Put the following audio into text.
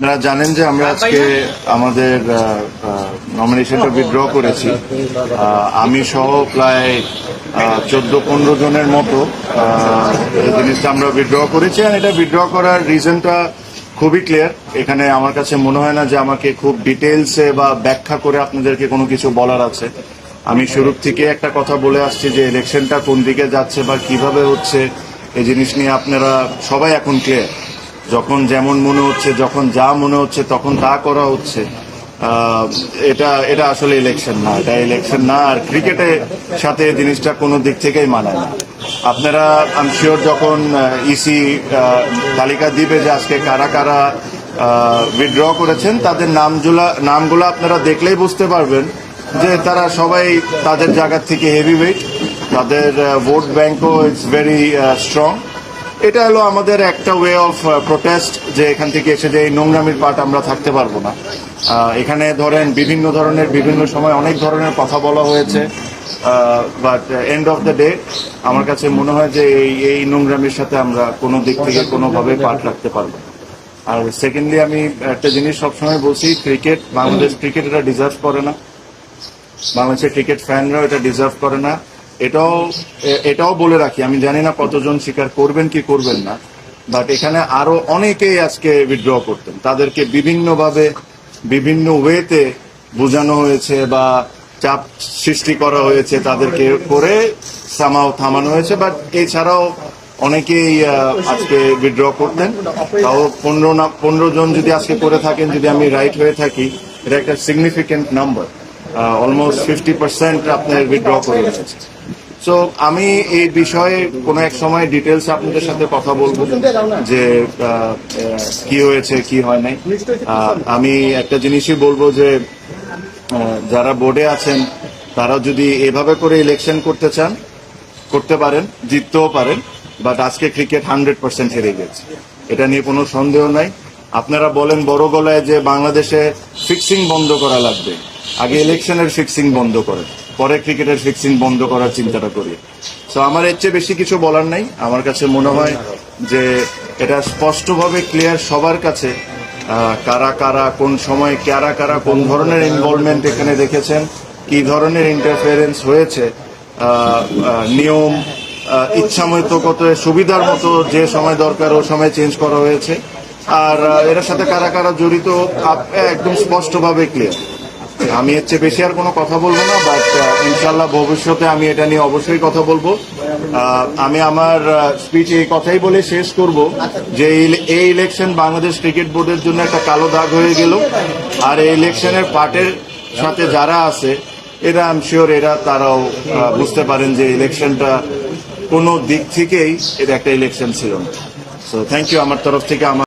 আপনারা জানেন যে আমরা আজকে আমাদের নমিনেশনটা উইথড্র করেছি। আমি সহ প্রায় চোদ্দ পনেরো জনের মতো জিনিসটা আমরা উইথড্র করেছি আর এটা উইথড্র করার রিজনটা খুবই ক্লিয়ার এখানে আমার কাছে মনে হয় না যে আমাকে খুব ডিটেলসে বা ব্যাখ্যা করে আপনাদেরকে কোনো কিছু বলার আছে। আমি শুরুর থেকে একটা কথা বলে আসছি যে ইলেকশনটা কোন দিকে যাচ্ছে বা কীভাবে হচ্ছে এই জিনিস নিয়ে আপনারা সবাই এখন ক্লিয়ার যখন যেমন মনে হচ্ছে, যখন যা মনে হচ্ছে, তখন তা করা হচ্ছে। এটা এটা আসলে ইলেকশন না, এটা ইলেকশন না, আর ক্রিকেটের সাথে জিনিসটা কোনো দিক থেকেই মানায় না। আপনারা আমি শিওর যখন ইসি তালিকা দিবে যে আজকে কারা কারা উইথড্র করেছেন, তাদের নামগুলা, নামগুলো আপনারা দেখলেই বুঝতে পারবেন যে তারা সবাই তাদের জায়গা থেকে হেভি ওয়েট তাদের ভোট ব্যাংকও ইটস ভেরি স্ট্রং এটা হলো আমাদের একটা ওয়ে অফ প্রোটেস্ট যে এখান থেকে এসে যে এই নোংরামির পার্ট আমরা থাকতে পারব না। এখানে ধরেন বিভিন্ন ধরনের, বিভিন্ন সময় অনেক ধরনের কথা বলা হয়েছে but end of the day আমার কাছে মনে হয় যে এই এই নোংরামির সাথে আমরা কোনো দিক থেকে কোনোভাবে পার্ট রাখতে পারব আর সেকেন্ডলি আমি একটা জিনিস সবসময় বলছি ক্রিকেট বাংলাদেশ ক্রিকেট এটা ডিজার্ভ করে না। বাংলাদেশের ক্রিকেট ফ্যানরাও এটা ডিজার্ভ করে না। এটাও এটাও বলে রাখি, আমি জানি না কতজন স্বীকার করবেন কি করবেন না বাট এখানে আরও অনেকেই আজকে উইথড্র করতেন। তাদেরকে বিভিন্নভাবে, বিভিন্ন ওয়েতে বোঝানো হয়েছে বা চাপ সৃষ্টি করা হয়েছে তাদেরকে করে সামাও থামানো হয়েছে বাট এছাড়াও অনেকেই আজকে উইথড্র করতেন। তাও পনেরো না, পনেরো জন যদি আজকে করে থাকেন, যদি আমি রাইট হয়ে থাকি, এটা একটা significant number almost fifty percent আপনার উইথড্র করে রেখেছে সো আমি এই বিষয়ে কোনো এক সময় ডিটেলস আপনাদের সাথে কথা বলব যে কি হয়েছে, কি হয় নাই। আমি একটা জিনিসই বলব যে যারা বোর্ডে আছেন, তারা যদি এভাবে করে ইলেকশন করতে চান, করতে পারেন, জিততেও পারেন বাট আজকে ক্রিকেট হান্ড্রেড পার্সেন্ট হেরে গেছে। এটা নিয়ে কোনো সন্দেহ নাই। আপনারা বলেন বড় গলায় যে বাংলাদেশে ফিক্সিং বন্ধ করা লাগবে। আগে ইলেকশনের ফিক্সিং বন্ধ করেন পরে ক্রিকেটের ফিক্সিং বন্ধ করার চিন্তাটা করি। তো আমার এর চেয়ে বেশি কিছু বলার নাই। আমার কাছে মনে হয় যে, এটা স্পষ্টভাবে ক্লিয়ার সবার কাছে কারা কারা, কোন সময় কারা কারা, কোন ধরনের ইনভলভমেন্ট এখানে দেখেছেন, কি ধরনের ইন্টারফারেন্স হয়েছে নিয়ম ইচ্ছামতো কত সুবিধার মতো যে সময় দরকার, ও সময় চেঞ্জ করা হয়েছে। আর এর সাথে কারা কারা জড়িত একদম স্পষ্টভাবে ক্লিয়ার আমি এর চেয়ে বেশি আর কোনো কথা বলব না বাট ইনশাল্লাহ ভবিষ্যতে আমি এটা নিয়ে অবশ্যই কথা বলব। আমি আমার স্পিচ এই কথাই বলে শেষ করব যে এই ইলেকশন বাংলাদেশ ক্রিকেট বোর্ডের জন্য একটা কালো দাগ হয়ে গেল। আর এই ইলেকশনের পার্টের সাথে যারা আছে, এরা আম শিওর এরা, তারাও বুঝতে পারেন যে ইলেকশনটা কোনো দিক থেকেই এটা একটা ইলেকশন ছিল না। সো থ্যাংক ইউ আমার তরফ থেকে, আমার